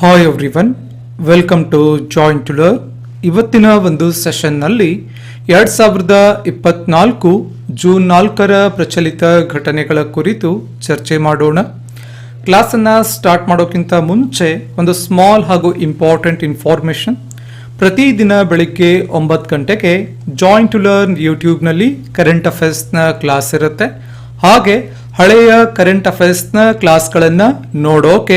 Hi everyone welcome to joint to learn ಇವತ್ತಿನ ಒಂದು ಸೆಷನ್ನಲ್ಲಿ ಎರಡು ಸಾವಿರದ ಇಪ್ಪತ್ನಾಲ್ಕು ಜೂನ್ ನಾಲ್ಕರ ಪ್ರಚಲಿತ ಘಟನೆಗಳ ಕುರಿತು ಚರ್ಚೆ ಮಾಡೋಣ. ಕ್ಲಾಸನ್ನು ಸ್ಟಾರ್ಟ್ ಮಾಡೋಕ್ಕಿಂತ ಮುಂಚೆ ಒಂದು ಸ್ಮಾಲ್ ಹಾಗೂ ಇಂಪಾರ್ಟೆಂಟ್ ಇನ್ಫಾರ್ಮೇಷನ್ ಪ್ರತಿದಿನ ಬೆಳಿಗ್ಗೆ ಒಂಬತ್ತು ಗಂಟೆಗೆ ಜಾಯಿಂಟ್ ಟು ಲರ್ನ್ ಯೂಟ್ಯೂಬ್ನಲ್ಲಿ ಕರೆಂಟ್ ಅಫೇರ್ಸ್ನ ಕ್ಲಾಸ್ ಇರುತ್ತೆ. ಹಾಗೆ ಹಳೆಯ ಕರೆಂಟ್ ಅಫೇರ್ಸ್ನ ಕ್ಲಾಸ್ಗಳನ್ನು ನೋಡೋಕೆ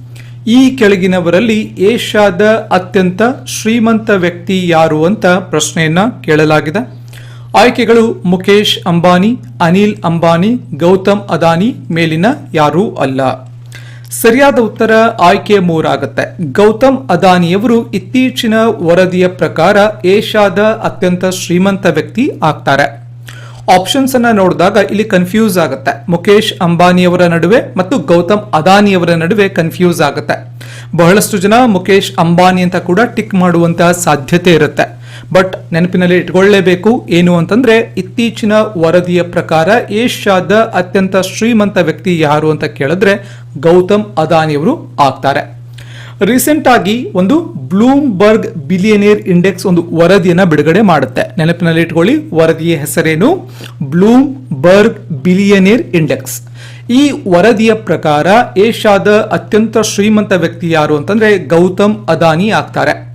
ಈ ಕೆಳಗಿನವರಲ್ಲಿ ಏಷ್ಯಾದ ಅತ್ಯಂತ ಶ್ರೀಮಂತ ವ್ಯಕ್ತಿ ಯಾರು ಅಂತ ಪ್ರಶ್ನೆಯನ್ನ ಕೇಳಲಾಗಿದೆ. ಆಯ್ಕೆಗಳು ಮುಖೇಶ್ ಅಂಬಾನಿ, ಅನಿಲ್ ಅಂಬಾನಿ, ಗೌತಮ್ ಅದಾನಿ ಮೇಲಿನ ಯಾರೂ ಅಲ್ಲ. ಸರಿಯಾದ ಉತ್ತರ ಆಯ್ಕೆ ಮೂರಾಗುತ್ತೆ. ಗೌತಮ್ ಅದಾನಿಯವರು ಇತ್ತೀಚಿನ ವರದಿಯ ಪ್ರಕಾರ ಏಷ್ಯಾದ ಅತ್ಯಂತ ಶ್ರೀಮಂತ ವ್ಯಕ್ತಿ ಆಗ್ತಾರೆ. ಆಪ್ಷನ್ಸ್ ಅನ್ನ ನೋಡಿದಾಗ ಇಲ್ಲಿ ಕನ್ಫ್ಯೂಸ್ ಆಗುತ್ತೆ. ಮುಖೇಶ್ ಅಂಬಾನಿಯವರ ನಡುವೆ ಮತ್ತು ಗೌತಮ್ ಅದಾನಿಯವರ ನಡುವೆ ಕನ್ಫ್ಯೂಸ್ ಆಗುತ್ತೆ. ಬಹಳಷ್ಟು ಜನ ಮುಖೇಶ್ ಅಂಬಾನಿ ಅಂತ ಕೂಡ ಟಿಕ್ ಮಾಡುವಂತಹ ಸಾಧ್ಯತೆ ಇರುತ್ತೆ. ಬಟ್ ನೆನಪಿನಲ್ಲಿ ಇಟ್ಕೊಳ್ಳೇಬೇಕು ಏನು ಅಂತಂದ್ರೆ ಇತ್ತೀಚಿನ ವರದಿಯ ಪ್ರಕಾರ ಏಷ್ಯಾದ ಅತ್ಯಂತ ಶ್ರೀಮಂತ ವ್ಯಕ್ತಿ ಯಾರು ಅಂತ ಕೇಳಿದ್ರೆ ಗೌತಮ್ ಅದಾನಿಯವರು ಆಗ್ತಾರೆ. ರೀಸೆಂಟ್ ಆಗಿ ಒಂದು ಬ್ಲೂಮ್ಬರ್ಗ್ ಬಿಲಿಯನೇರ್ ಇಂಡೆಕ್ಸ್ ಒಂದು ವರದಿಯನ್ನು ಬಿಡುಗಡೆ ಮಾಡುತ್ತೆ. ನೆನಪಿನಲ್ಲಿ ಇಟ್ಕೊಳ್ಳಿ, ವರದಿಯ ಹೆಸರೇನು? ಬ್ಲೂಮ್ ಬರ್ಗ್ ಬಿಲಿಯನೇರ್ ಇಂಡೆಕ್ಸ್ ಈ ವರದಿಯ ಪ್ರಕಾರ ಏಷ್ಯಾದ ಅತ್ಯಂತ ಶ್ರೀಮಂತ ವ್ಯಕ್ತಿ ಯಾರು ಅಂತಂದ್ರೆ ಗೌತಮ್ ಅದಾನಿ ಆಗ್ತಾರೆ.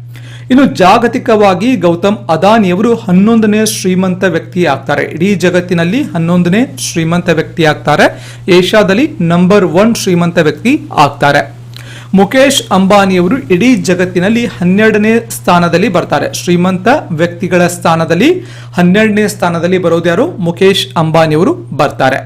ಇನ್ನು ಜಾಗತಿಕವಾಗಿ ಗೌತಮ್ ಅದಾನಿಯವರು ಹನ್ನೊಂದನೇ ಶ್ರೀಮಂತ ವ್ಯಕ್ತಿ ಆಗ್ತಾರೆ. ಇಡೀ ಜಗತ್ತಿನಲ್ಲಿ ಹನ್ನೊಂದನೇ ಶ್ರೀಮಂತ ವ್ಯಕ್ತಿ ಆಗ್ತಾರೆ. ಏಷ್ಯಾದಲ್ಲಿ ನಂಬರ್ ಒನ್ ಶ್ರೀಮಂತ ವ್ಯಕ್ತಿ ಆಗ್ತಾರೆ. ಮುಖೇಶ್ ಅಂಬಾನಿಯವರು ಇಡೀ ಜಗತ್ತಿನಲ್ಲಿ ಹನ್ನೆರಡನೇ ಸ್ಥಾನದಲ್ಲಿ ಬರ್ತಾರೆ. ಶ್ರೀಮಂತ ವ್ಯಕ್ತಿಗಳ ಸ್ಥಾನದಲ್ಲಿ ಹನ್ನೆರಡನೇ ಸ್ಥಾನದಲ್ಲಿ ಬರೋದು ಯಾರು? ಮುಖೇಶ್ ಅಂಬಾನಿಯವರು ಬರ್ತಾರೆ.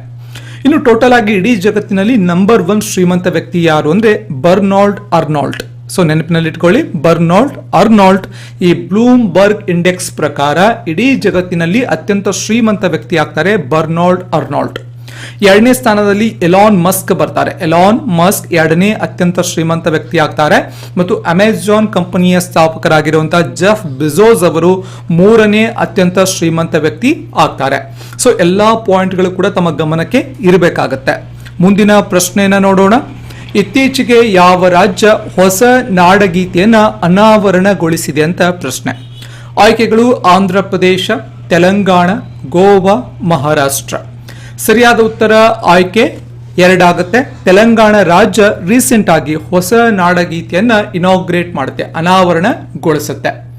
ಇನ್ನು ಟೋಟಲ್ ಆಗಿ ಇಡೀ ಜಗತ್ತಿನಲ್ಲಿ ನಂಬರ್ ಒನ್ ಶ್ರೀಮಂತ ವ್ಯಕ್ತಿ ಯಾರು ಅಂದ್ರೆ ಬರ್ನಾಲ್ಡ್ ಅರ್ನಾಲ್ಡ್. ಸೊ ನೆನಪಿನಲ್ಲಿ ಇಟ್ಕೊಳ್ಳಿ ಬರ್ನಾಲ್ಡ್ ಅರ್ನಾಲ್ಡ್ ಈ ಬ್ಲೂಮ್ ಬರ್ಗ್ ಇಂಡೆಕ್ಸ್ ಪ್ರಕಾರ ಇಡೀ ಜಗತ್ತಿನಲ್ಲಿ ಅತ್ಯಂತ ಶ್ರೀಮಂತ ವ್ಯಕ್ತಿ ಆಗ್ತಾರೆ ಬರ್ನಾಲ್ಡ್ ಅರ್ನಾಲ್ಡ್. ಎರಡನೇ ಸ್ಥಾನದಲ್ಲಿ ಎಲಾನ್ ಮಸ್ಕ್ ಬರ್ತಾರೆ. ಎಲಾನ್ ಮಸ್ಕ್ ಎರಡನೇ ಅತ್ಯಂತ ಶ್ರೀಮಂತ ವ್ಯಕ್ತಿ ಆಗ್ತಾರೆ ಮತ್ತು ಅಮೆಜಾನ್ ಕಂಪನಿಯ ಸ್ಥಾಪಕರಾಗಿರುವಂತಹ ಜಫ್ ಬಿಜೋಸ್ ಅವರು ಮೂರನೇ ಅತ್ಯಂತ ಶ್ರೀಮಂತ ವ್ಯಕ್ತಿ ಆಗ್ತಾರೆ. ಸೊ, ಎಲ್ಲಾ ಪಾಯಿಂಟ್ಗಳು ಕೂಡ ತಮ್ಮ ಗಮನಕ್ಕೆ ಇರಬೇಕಾಗತ್ತೆ. ಮುಂದಿನ ಪ್ರಶ್ನೆಯನ್ನ ನೋಡೋಣ. ಇತ್ತೀಚೆಗೆ ಯಾವ ರಾಜ್ಯ ಹೊಸ ನಾಡಗೀತೆಯನ್ನ ಅನಾವರಣಗೊಳಿಸಿದೆ ಅಂತ ಪ್ರಶ್ನೆ. ಆಯ್ಕೆಗಳು ಆಂಧ್ರ ಪ್ರದೇಶ, ತೆಲಂಗಾಣ, ಗೋವಾ, ಮಹಾರಾಷ್ಟ್ರ. ಸರಿಯಾದ ಉತ್ತರ ಆಯ್ಕೆ. ಎರಡಾಗುತ್ತೆ. ತೆಲಂಗಾಣ ರಾಜ್ಯ ರೀಸೆಂಟ್ ಆಗಿ ಹೊಸ ನಾಡಗೀತೆಯನ್ನ ಇನಾಗ್ರೇಟ್ ಮಾಡುತ್ತೆ, ಅನಾವರಣಗೊಳಿಸುತ್ತೆ.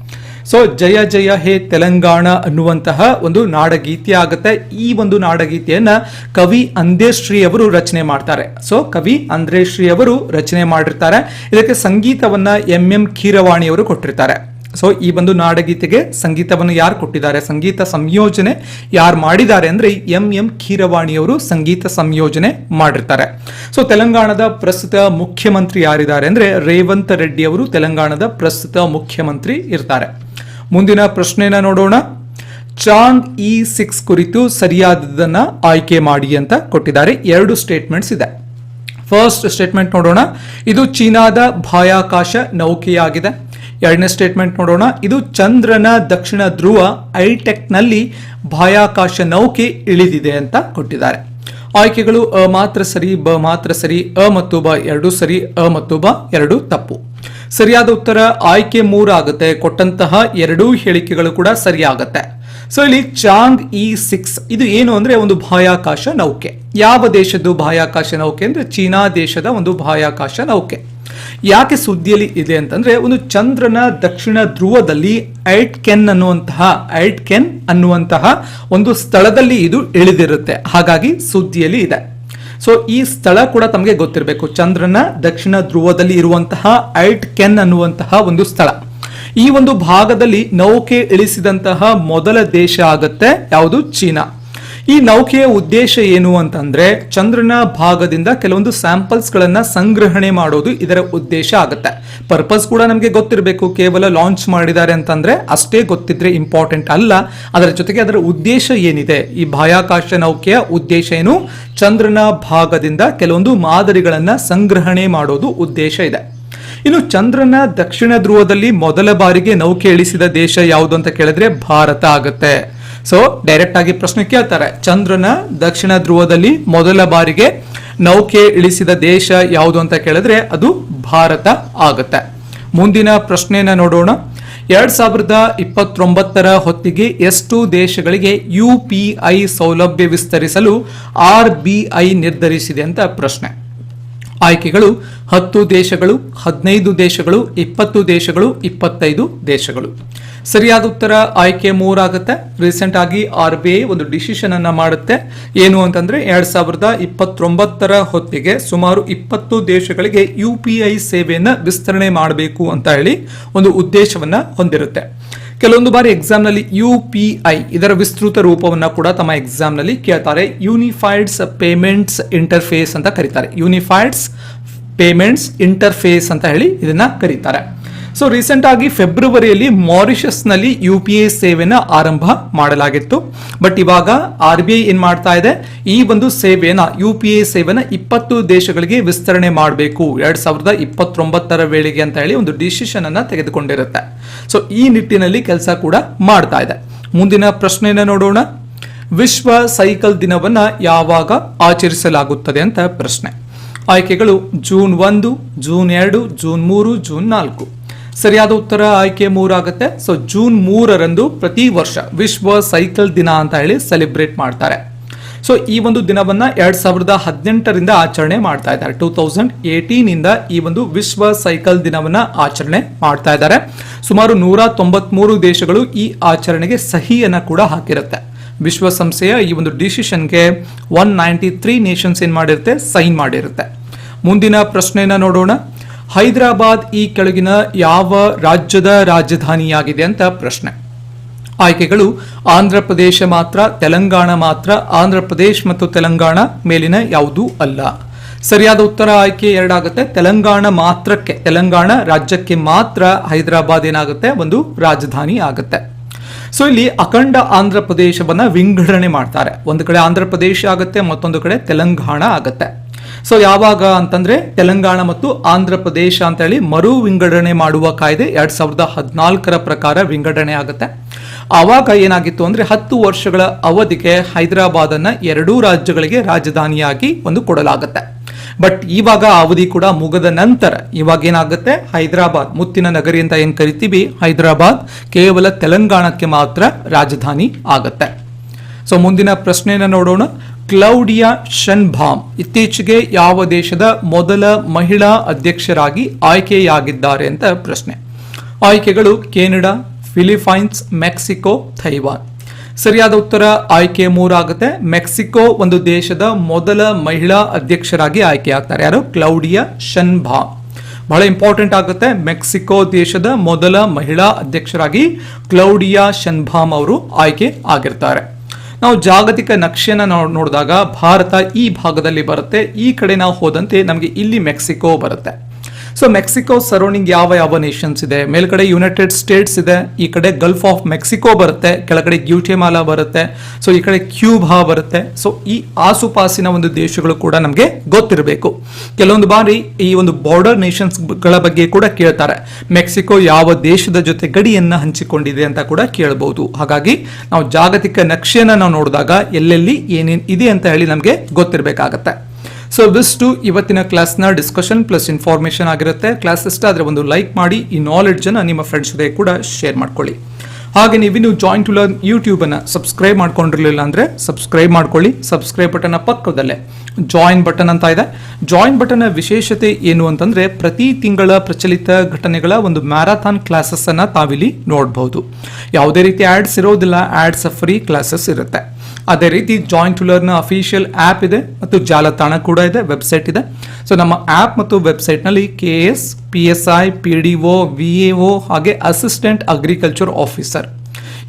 ಸೊ ಜಯ ಜಯ ಹೇ ತೆಲಂಗಾಣ ಅನ್ನುವಂತಹ ಒಂದು ನಾಡಗೀತೆ ಆಗುತ್ತೆ. ಈ ಒಂದು ನಾಡಗೀತೆಯನ್ನ ಕವಿ ಅಂದೇಶ್ರೀ ಅವರು ರಚನೆ ಮಾಡ್ತಾರೆ. ಸೊ ಕವಿ ಅಂದ್ರೇಶ್ರೀ ಅವರು ರಚನೆ ಮಾಡಿರ್ತಾರೆ. ಇದಕ್ಕೆ ಸಂಗೀತವನ್ನ ಎಂ ಎಂ ಕೀರವಾಣಿ ಅವರು ಕೊಟ್ಟಿರ್ತಾರೆ. ಸೊ ಈ ಒಂದು ನಾಡಗೀತೆಗೆ ಸಂಗೀತವನ್ನು ಯಾರು ಕೊಟ್ಟಿದ್ದಾರೆ? ಸಂಗೀತ ಸಂಯೋಜನೆ ಯಾರು ಮಾಡಿದ್ದಾರೆ ಅಂದ್ರೆ ಎಂ ಎಂ ಕೀರವಾಣಿಯವರು ಸಂಗೀತ ಸಂಯೋಜನೆ ಮಾಡಿರ್ತಾರೆ. ಸೊ ತೆಲಂಗಾಣದ ಪ್ರಸ್ತುತ ಮುಖ್ಯಮಂತ್ರಿ ಯಾರಿದ್ದಾರೆ ಅಂದ್ರೆ ರೇವಂತ್ ರೆಡ್ಡಿ ಅವರು ತೆಲಂಗಾಣದ ಪ್ರಸ್ತುತ ಮುಖ್ಯಮಂತ್ರಿ ಇರ್ತಾರೆ. ಮುಂದಿನ ಪ್ರಶ್ನೆನ ನೋಡೋಣ. ಚಾಂಗ್ ಇ ಸಿಕ್ಸ್ ಕುರಿತು ಸರಿಯಾದದನ್ನ ಆಯ್ಕೆ ಮಾಡಿ ಅಂತ ಕೊಟ್ಟಿದ್ದಾರೆ. ಎರಡು ಸ್ಟೇಟ್ಮೆಂಟ್ಸ್ ಇದೆ. ಫಸ್ಟ್ ಸ್ಟೇಟ್ಮೆಂಟ್ ನೋಡೋಣ. ಇದು ಚೀನಾದ ಬಾಹ್ಯಾಕಾಶ ನೌಕೆಯಾಗಿದೆ. ಎರಡನೇ ಸ್ಟೇಟ್ಮೆಂಟ್ ನೋಡೋಣ. ಇದು ಚಂದ್ರನ ದಕ್ಷಿಣ ಧ್ರುವ ಐಟೆಕ್ನಲ್ಲಿ ಬಾಹ್ಯಾಕಾಶ ನೌಕೆ ಇಳಿದಿದೆ ಅಂತ ಕೊಟ್ಟಿದ್ದಾರೆ. ಆಯ್ಕೆಗಳು ಅ ಮಾತ್ರ ಸರಿ, ಬ ಮಾತ್ರ ಸರಿ, ಅ ಮತ್ತು ಬ ಎರಡು ಸರಿ, ಅ ಮತ್ತು ಬ ಎರಡು ತಪ್ಪು. ಸರಿಯಾದ ಉತ್ತರ ಆಯ್ಕೆ ಮೂರು ಆಗುತ್ತೆ. ಕೊಟ್ಟಂತಹ ಎರಡೂ ಹೇಳಿಕೆಗಳು ಕೂಡ ಸರಿಯಾಗುತ್ತೆ. ಸೊ ಇಲ್ಲಿ ಚಾಂಗ್ ಇ ಸಿಕ್ಸ್, ಇದು ಏನು ಅಂದ್ರೆ ಒಂದು ಬಾಹ್ಯಾಕಾಶ ನೌಕೆ. ಯಾವ ದೇಶದ್ದು ಬಾಹ್ಯಾಕಾಶ ನೌಕೆ ಅಂದ್ರೆ ಚೀನಾ ದೇಶದ ಒಂದು ಬಾಹ್ಯಾಕಾಶ ನೌಕೆ. ಯಾಕೆ ಸುದ್ದಿಯಲ್ಲಿ ಇದೆ ಅಂತಂದ್ರೆ ಒಂದು ಚಂದ್ರನ ದಕ್ಷಿಣ ಧ್ರುವದಲ್ಲಿ ಐಟ್ ಕೆನ್ ಅನ್ನುವಂತಹ, ಐಟ್ ಕೆನ್ ಅನ್ನುವಂತಹ ಒಂದು ಸ್ಥಳದಲ್ಲಿ ಇದು ಇಳಿದಿರುತ್ತೆ. ಹಾಗಾಗಿ ಸುದ್ದಿಯಲ್ಲಿ ಇದೆ. ಸೊ ಈ ಸ್ಥಳ ಕೂಡ ತಮಗೆ ಗೊತ್ತಿರಬೇಕು. ಚಂದ್ರನ ದಕ್ಷಿಣ ಧ್ರುವದಲ್ಲಿ ಇರುವಂತಹ ಐಟ್ ಕೆನ್ ಅನ್ನುವಂತಹ ಒಂದು ಸ್ಥಳ. ಈ ಒಂದು ಭಾಗದಲ್ಲಿ ನೌಕೆ ಇಳಿಸಿದಂತಹ ಮೊದಲ ದೇಶ ಆಗತ್ತೆ ಯಾವುದು ಚೀನಾ. ಈ ನೌಕೆಯ ಉದ್ದೇಶ ಏನು ಅಂತಂದ್ರೆ ಚಂದ್ರನ ಭಾಗದಿಂದ ಕೆಲವೊಂದು ಸ್ಯಾಂಪಲ್ಸ್ ಗಳನ್ನ ಸಂಗ್ರಹಣೆ ಮಾಡೋದು ಇದರ ಉದ್ದೇಶ ಆಗುತ್ತೆ. ಪರ್ಪಸ್ ಕೂಡ ನಮಗೆ ಗೊತ್ತಿರಬೇಕು. ಕೇವಲ ಲಾಂಚ್ ಮಾಡಿದ್ದಾರೆ ಅಂತಂದ್ರೆ ಅಷ್ಟೇ ಗೊತ್ತಿದ್ರೆ ಇಂಪಾರ್ಟೆಂಟ್ ಅಲ್ಲ. ಅದರ ಜೊತೆಗೆ ಅದರ ಉದ್ದೇಶ ಏನಿದೆ? ಈ ಬಾಹ್ಯಾಕಾಶ ನೌಕೆಯ ಉದ್ದೇಶ ಏನು? ಚಂದ್ರನ ಭಾಗದಿಂದ ಕೆಲವೊಂದು ಮಾದರಿಗಳನ್ನ ಸಂಗ್ರಹಣೆ ಮಾಡೋದು ಉದ್ದೇಶ ಇದೆ. ಇನ್ನು ಚಂದ್ರನ ದಕ್ಷಿಣ ಧ್ರುವದಲ್ಲಿ ಮೊದಲ ಬಾರಿಗೆ ನೌಕೆ ಇಳಿಸಿದ ದೇಶ ಯಾವುದು ಅಂತ ಕೇಳಿದ್ರೆ ಭಾರತ ಆಗುತ್ತೆ. ಸೊ ಡೈರೆಕ್ಟ್ ಆಗಿ ಪ್ರಶ್ನೆ ಕೇಳ್ತಾರೆ. ಚಂದ್ರನ ದಕ್ಷಿಣ ಧ್ರುವದಲ್ಲಿ ಮೊದಲ ಬಾರಿಗೆ ನೌಕೆ ಇಳಿಸಿದ ದೇಶ ಯಾವುದು ಅಂತ ಕೇಳಿದ್ರೆ ಅದು ಭಾರತ ಆಗುತ್ತೆ. ಮುಂದಿನ ಪ್ರಶ್ನೆಯನ್ನ ನೋಡೋಣ. ಎರಡ್ ಸಾವಿರದ ಇಪ್ಪತ್ತೊಂಬತ್ತರ ಹೊತ್ತಿಗೆ ಎಷ್ಟು ದೇಶಗಳಿಗೆ ಯು ಪಿ ಐ ಸೌಲಭ್ಯ ವಿಸ್ತರಿಸಲು ಆರ್ ಬಿ ಐ ನಿರ್ಧರಿಸಿದೆ ಅಂತ ಪ್ರಶ್ನೆ. ಆಯ್ಕೆಗಳು ಹತ್ತು ದೇಶಗಳು, ಹದಿನೈದು ದೇಶಗಳು, ಇಪ್ಪತ್ತು ದೇಶಗಳು, ಇಪ್ಪತ್ತೈದು ದೇಶಗಳು. ಸರಿಯಾದ ಉತ್ತರ ಆಯ್ಕೆ ಮೂರಾಗುತ್ತೆ. ರೀಸೆಂಟ್ ಆಗಿ ಆರ್ ಬಿ ಐ ಒಂದು ಡಿಸಿಷನ್ ಅನ್ನ ಮಾಡುತ್ತೆ. ಏನು ಅಂತಂದ್ರೆ ಎರಡ್ ಸಾವಿರದ ಇಪ್ಪತ್ತೊಂಬತ್ತರ ಹೊತ್ತಿಗೆ ಸುಮಾರು ಇಪ್ಪತ್ತು ದೇಶಗಳಿಗೆ ಯು ಪಿ ಐ ಸೇವೆಯನ್ನ ವಿಸ್ತರಣೆ ಮಾಡಬೇಕು ಅಂತ ಹೇಳಿ ಒಂದು ಉದ್ದೇಶವನ್ನ ಹೊಂದಿರುತ್ತೆ. ಕೆಲವೊಂದು ಬಾರಿ ಎಕ್ಸಾಮ್ನಲ್ಲಿ ಯು ಪಿ ಐ ಇದರ ವಿಸ್ತೃತ ರೂಪವನ್ನ ಕೂಡ ತಮ್ಮ ಎಕ್ಸಾಮ್ನಲ್ಲಿ ಕೇಳ್ತಾರೆ. ಯೂನಿಫೈಡ್ಸ್ ಪೇಮೆಂಟ್ಸ್ ಇಂಟರ್ಫೇಸ್ ಅಂತ ಕರೀತಾರೆ. ಯೂನಿಫೈಡ್ಸ್ ಪೇಮೆಂಟ್ಸ್ ಇಂಟರ್ಫೇಸ್ ಅಂತ ಹೇಳಿ ಇದನ್ನ ಕರೀತಾರೆ. ಸೊ ರೀಸೆಂಟ್ ಆಗಿ ಫೆಬ್ರವರಿಯಲ್ಲಿ ಮಾರಿಷಸ್ನಲ್ಲಿ ಯು ಪಿ ಐ ಸೇವೆನ ಆರಂಭ ಮಾಡಲಾಗಿತ್ತು. ಬಟ್ ಇವಾಗ ಆರ್ ಬಿ ಐ ಏನ್ ಮಾಡ್ತಾ ಇದೆ? ಈ ಒಂದು ಸೇವೆಯನ್ನ ಯು ಪಿ ಐ ಸೇವೆನ ಇಪ್ಪತ್ತು ದೇಶಗಳಿಗೆ ವಿಸ್ತರಣೆ ಮಾಡಬೇಕು. ಎರಡ್ ಸಾವಿರದ ಇಪ್ಪತ್ತೊಂಬತ್ತರ ವೇಳೆಗೆ ಅಂತ ಹೇಳಿ ಒಂದು ಡಿಸಿಷನ್ ಅನ್ನ ತೆಗೆದುಕೊಂಡಿರುತ್ತೆ. ಸೊ ಈ ನಿಟ್ಟಿನಲ್ಲಿ ಕೆಲಸ ಕೂಡ ಮಾಡ್ತಾ ಇದೆ. ಮುಂದಿನ ಪ್ರಶ್ನೆಯನ್ನ ನೋಡೋಣ. ವಿಶ್ವ ಸೈಕಲ್ ದಿನವನ್ನ ಯಾವಾಗ ಆಚರಿಸಲಾಗುತ್ತದೆ ಅಂತ ಪ್ರಶ್ನೆ. ಆಯ್ಕೆಗಳು ಜೂನ್ ಒಂದು, ಜೂನ್ ಎರಡು, ಜೂನ್ ಮೂರು, ಜೂನ್ ನಾಲ್ಕು. ಸರಿಯಾದ ಉತ್ತರ ಆಯ್ಕೆ ಮೂರಾಗುತ್ತೆ. ಸೊ ಜೂನ್ ಮೂರರಂದು ಪ್ರತಿ ವರ್ಷ ವಿಶ್ವ ಸೈಕಲ್ ದಿನ ಅಂತ ಹೇಳಿ ಸೆಲೆಬ್ರೇಟ್ ಮಾಡ್ತಾರೆ. ಸೊ ಈ ಒಂದು ದಿನವನ್ನ ಎರಡ್ ಸಾವಿರದ ಹದಿನೆಂಟರಿಂದ ಆಚರಣೆ ಮಾಡ್ತಾ ಇದ್ದಾರೆ. ಟೂ ತೌಸಂಡ್ ಏಟೀನ್ ಇಂದ ಈ ಒಂದು ವಿಶ್ವ ಸೈಕಲ್ ದಿನವನ್ನ ಆಚರಣೆ ಮಾಡ್ತಾ ಇದ್ದಾರೆ. ಸುಮಾರು ನೂರ ತೊಂಬತ್ಮೂರು ದೇಶಗಳು ಈ ಆಚರಣೆಗೆ ಸಹಿಯನ್ನ ಕೂಡ ಹಾಕಿರುತ್ತೆ. ವಿಶ್ವಸಂಸ್ಥೆಯ ಈ ಒಂದು ಡಿಸಿಷನ್ಗೆ ಒನ್ ನೈಂಟಿ ತ್ರೀ ನೇಷನ್ಸ್ ಏನ್ ಮಾಡಿರುತ್ತೆ? ಸೈನ್ ಮಾಡಿರುತ್ತೆ. ಮುಂದಿನ ಪ್ರಶ್ನೆಯನ್ನ ನೋಡೋಣ. ಹೈದರಾಬಾದ್ ಈ ಕೆಳಗಿನ ಯಾವ ರಾಜ್ಯದ ರಾಜಧಾನಿಯಾಗಿದೆ ಅಂತ ಪ್ರಶ್ನೆ. ಆಯ್ಕೆಗಳು ಆಂಧ್ರ ಪ್ರದೇಶ ಮಾತ್ರ, ತೆಲಂಗಾಣ ಮಾತ್ರ, ಆಂಧ್ರ ಪ್ರದೇಶ್ ಮತ್ತು ತೆಲಂಗಾಣ ಮೇಲಿನ ಯಾವುದೂ ಅಲ್ಲ. ಸರಿಯಾದ ಉತ್ತರ ಆಯ್ಕೆ ಎರಡಾಗುತ್ತೆ. ತೆಲಂಗಾಣ ಮಾತ್ರಕ್ಕೆ, ತೆಲಂಗಾಣ ರಾಜ್ಯಕ್ಕೆ ಮಾತ್ರ ಹೈದರಾಬಾದ್ ಏನಾಗುತ್ತೆ? ಒಂದು ರಾಜಧಾನಿ ಆಗುತ್ತೆ. ಸೊ, ಇಲ್ಲಿ ಅಖಂಡ ಆಂಧ್ರ ಪ್ರದೇಶವನ್ನು ವಿಂಗಡಣೆ ಮಾಡ್ತಾರೆ. ಒಂದು ಕಡೆ ಆಂಧ್ರ ಪ್ರದೇಶ ಆಗುತ್ತೆ, ಮತ್ತೊಂದು ಕಡೆ ತೆಲಂಗಾಣ ಆಗುತ್ತೆ. ಸೊ ಯಾವಾಗ ಅಂತಂದ್ರೆ ತೆಲಂಗಾಣ ಮತ್ತು ಆಂಧ್ರ ಪ್ರದೇಶ ಅಂತ ಹೇಳಿ ಮರು ವಿಂಗಡಣೆ ಮಾಡುವ ಕಾಯ್ದೆ ಎರಡ್ ಸಾವಿರದ ಹದಿನಾಲ್ಕರ ಪ್ರಕಾರ ವಿಂಗಡಣೆ ಆಗುತ್ತೆ. ಆವಾಗ ಏನಾಗಿತ್ತು ಅಂದ್ರೆ ಹತ್ತು ವರ್ಷಗಳ ಅವಧಿಗೆ ಹೈದರಾಬಾದ್ ಅನ್ನ ಎರಡೂ ರಾಜ್ಯಗಳಿಗೆ ರಾಜಧಾನಿಯಾಗಿ ಒಂದು ಕೊಡಲಾಗುತ್ತೆ. ಬಟ್ ಇವಾಗ ಅವಧಿ ಕೂಡ ಮುಗದ ನಂತರ ಇವಾಗ ಏನಾಗುತ್ತೆ? ಹೈದರಾಬಾದ್, ಮುತ್ತಿನ ನಗರಿ ಅಂತ ಏನ್ ಕರಿತೀವಿ? ಹೈದರಾಬಾದ್ ಕೇವಲ ತೆಲಂಗಾಣಕ್ಕೆ ಮಾತ್ರ ರಾಜಧಾನಿ ಆಗತ್ತೆ. ಸೊ ಮುಂದಿನ ಪ್ರಶ್ನೆಯನ್ನು ನೋಡೋಣ. ಕ್ಲೌಡಿಯಾ ಶನ್ಭಾಮ್ ಇತ್ತೀಚೆಗೆ ಯಾವ ದೇಶದ ಮೊದಲ ಮಹಿಳಾ ಅಧ್ಯಕ್ಷರಾಗಿ ಆಯ್ಕೆಯಾಗಿದ್ದಾರೆ ಅಂತ ಪ್ರಶ್ನೆ. ಆಯ್ಕೆಗಳು ಕೆನಡಾ, ಫಿಲಿಪೈನ್ಸ್, ಮೆಕ್ಸಿಕೋ ಥೈವಾನ್ ಸರಿಯಾದ ಉತ್ತರ ಆಯ್ಕೆ ಮೂರಾಗುತ್ತೆ. ಮೆಕ್ಸಿಕೋ ಒಂದು ದೇಶದ ಮೊದಲ ಮಹಿಳಾ ಅಧ್ಯಕ್ಷರಾಗಿ ಆಯ್ಕೆ ಆಗ್ತಾರೆ ಯಾರು? Claudia Sheinbaum. ಬಹಳ ಇಂಪಾರ್ಟೆಂಟ್ ಆಗುತ್ತೆ. ಮೆಕ್ಸಿಕೋ ದೇಶದ ಮೊದಲ ಮಹಿಳಾ ಅಧ್ಯಕ್ಷರಾಗಿ ಕ್ಲೌಡಿಯಾ ಶನ್ಭಾಮ್ ಅವರು ಆಯ್ಕೆ ಆಗಿರ್ತಾರೆ. ನಾವು ಜಾಗತಿಕ ನಕ್ಷೆನ ನಾವು ನೋಡಿದಾಗ ಭಾರತ ಈ ಭಾಗದಲ್ಲಿ ಬರುತ್ತೆ, ಈ ಕಡೆ ನಾವು ಹೋದಂತೆ ನಮಗೆ ಇಲ್ಲಿ ಮೆಕ್ಸಿಕೋ ಬರುತ್ತೆ. ಸೊ ಮೆಕ್ಸಿಕೋ ಸರೌಂಡಿಂಗ್ ಯಾವ ಯಾವ ನೇಷನ್ಸ್ ಇದೆ? ಮೇಲ್ಗಡೆ ಯುನೈಟೆಡ್ ಸ್ಟೇಟ್ಸ್ ಇದೆ, ಈ ಕಡೆ ಗಲ್ಫ್ ಆಫ್ ಮೆಕ್ಸಿಕೋ ಬರುತ್ತೆ, ಕೆಳಗಡೆ ಗ್ಯೂಟೆಮಾಲಾ ಬರುತ್ತೆ ಸೊ ಈ ಕಡೆ ಕ್ಯೂಬಾ ಬರುತ್ತೆ. ಸೊ ಈ ಆಸುಪಾಸಿನ ಒಂದು ದೇಶಗಳು ಕೂಡ ನಮಗೆ ಗೊತ್ತಿರಬೇಕು. ಕೆಲವೊಂದು ಬಾರಿ ಈ ಒಂದು ಬಾರ್ಡರ್ ನೇಷನ್ಸ್ಗಳ ಬಗ್ಗೆ ಕೂಡ ಕೇಳ್ತಾರೆ. ಮೆಕ್ಸಿಕೋ ಯಾವ ದೇಶದ ಜೊತೆ ಗಡಿಯನ್ನ ಹಂಚಿಕೊಂಡಿದೆ ಅಂತ ಕೂಡ ಕೇಳಬಹುದು ಹಾಗಾಗಿ ನಾವು ಜಾಗತಿಕ ನಕ್ಷೆಯನ್ನ ನಾವು ನೋಡಿದಾಗ ಎಲ್ಲೆಲ್ಲಿ ಏನೇನು ಇದೆ ಅಂತ ಹೇಳಿ ನಮಗೆ ಗೊತ್ತಿರಬೇಕಾಗತ್ತೆ. ಸೊ ಇವಿಷ್ಟು ಇವತ್ತಿನ ಕ್ಲಾಸ್ನ ಡಿಸ್ಕಷನ್ ಪ್ಲಸ್ ಇನ್ಫಾರ್ಮೇಷನ್ ಆಗಿರುತ್ತೆ. ಕ್ಲಾಸ್ ಇಷ್ಟ ಆದರೆ ಒಂದು ಲೈಕ್ ಮಾಡಿ, ಈ ನಾಲೆಡ್ಜನ್ನು ನಿಮ್ಮ ಫ್ರೆಂಡ್ಸ್ ಜೊತೆ ಕೂಡ ಶೇರ್ ಮಾಡ್ಕೊಳ್ಳಿ. ಹಾಗೆ ನೀವಿನ್ನು ಜಾಯಿಂಟ್ ಟು ಲರ್ನ್ ಯೂಟ್ಯೂಬನ್ನು ಸಬ್ಸ್ಕ್ರೈಬ್ ಮಾಡ್ಕೊಂಡಿರಲಿಲ್ಲ ಅಂದರೆ ಸಬ್ಸ್ಕ್ರೈಬ್ ಮಾಡ್ಕೊಳ್ಳಿ. ಸಬ್ಸ್ಕ್ರೈಬ್ ಬಟನ್ನ ಪಕ್ಕದಲ್ಲೇ ಜಾಯಿನ್ ಬಟನ್ ಅಂತ ಇದೆ. ಜಾಯಿನ್ ಬಟನ್ನ ವಿಶೇಷತೆ ಏನು ಅಂತಂದರೆ ಪ್ರತಿ ತಿಂಗಳ ಪ್ರಚಲಿತ ಘಟನೆಗಳ ಒಂದು ಮ್ಯಾರಥಾನ್ ಕ್ಲಾಸಸ್ಸನ್ನು ತಾವಿಲ್ಲಿ ನೋಡಬಹುದು. ಯಾವುದೇ ರೀತಿ ಆ್ಯಡ್ಸ್ ಇರೋದಿಲ್ಲ ಆ್ಯಡ್ಸ್ ಫ್ರೀ ಕ್ಲಾಸಸ್ ಇರುತ್ತೆ. ಅದೇ ರೀತಿ ಜಾಯಿಂಟ್ ಟು ಅಫಿಷಿಯಲ್ ಆ್ಯಪ್ ಇದೆ ಮತ್ತು ಜಾಲತಾಣ ಕೂಡ ಇದೆ ವೆಬ್ಸೈಟ್ ಇದೆ. ಸೊ ನಮ್ಮ ಆ್ಯಪ್ ಮತ್ತು ವೆಬ್ಸೈಟ್ನಲ್ಲಿ K S P S I P D O V A O ಹಾಗೆ ಅಸಿಸ್ಟೆಂಟ್ ಅಗ್ರಿಕಲ್ಚರ್ ಆಫೀಸರ್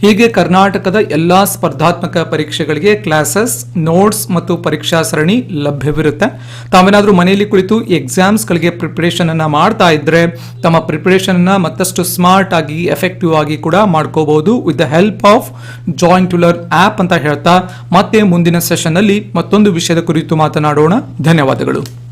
ಹೀಗೆ ಕರ್ನಾಟಕದ ಎಲ್ಲಾ ಸ್ಪರ್ಧಾತ್ಮಕ ಪರೀಕ್ಷೆಗಳಿಗೆ ಕ್ಲಾಸಸ್ ನೋಟ್ಸ್ ಮತ್ತು ಪರೀಕ್ಷಾ ಸರಣಿ ಲಭ್ಯವಿರುತ್ತೆ. ತಾವೇನಾದರೂ ಮನೆಯಲ್ಲಿ ಕುಳಿತು ಎಕ್ಸಾಮ್ಸ್ಗಳಿಗೆ ಪ್ರಿಪರೇಷನ್ ಅನ್ನು ಮಾಡ್ತಾ ಇದ್ರೆ ತಮ್ಮ ಪ್ರಿಪರೇಷನ್ ಅನ್ನು ಮತ್ತಷ್ಟು ಸ್ಮಾರ್ಟ್ ಆಗಿ ಎಫೆಕ್ಟಿವ್ ಆಗಿ ಕೂಡ ಮಾಡ್ಕೋಬಹುದು. With the help of joint ಟುಲರ್ app ಅಂತ ಹೇಳ್ತಾ ಮತ್ತೆ ಮುಂದಿನ ಸೆಷನ್ ಅಲ್ಲಿ ಮತ್ತೊಂದು ವಿಷಯದ ಕುರಿತು ಮಾತನಾಡೋಣ. ಧನ್ಯವಾದಗಳು.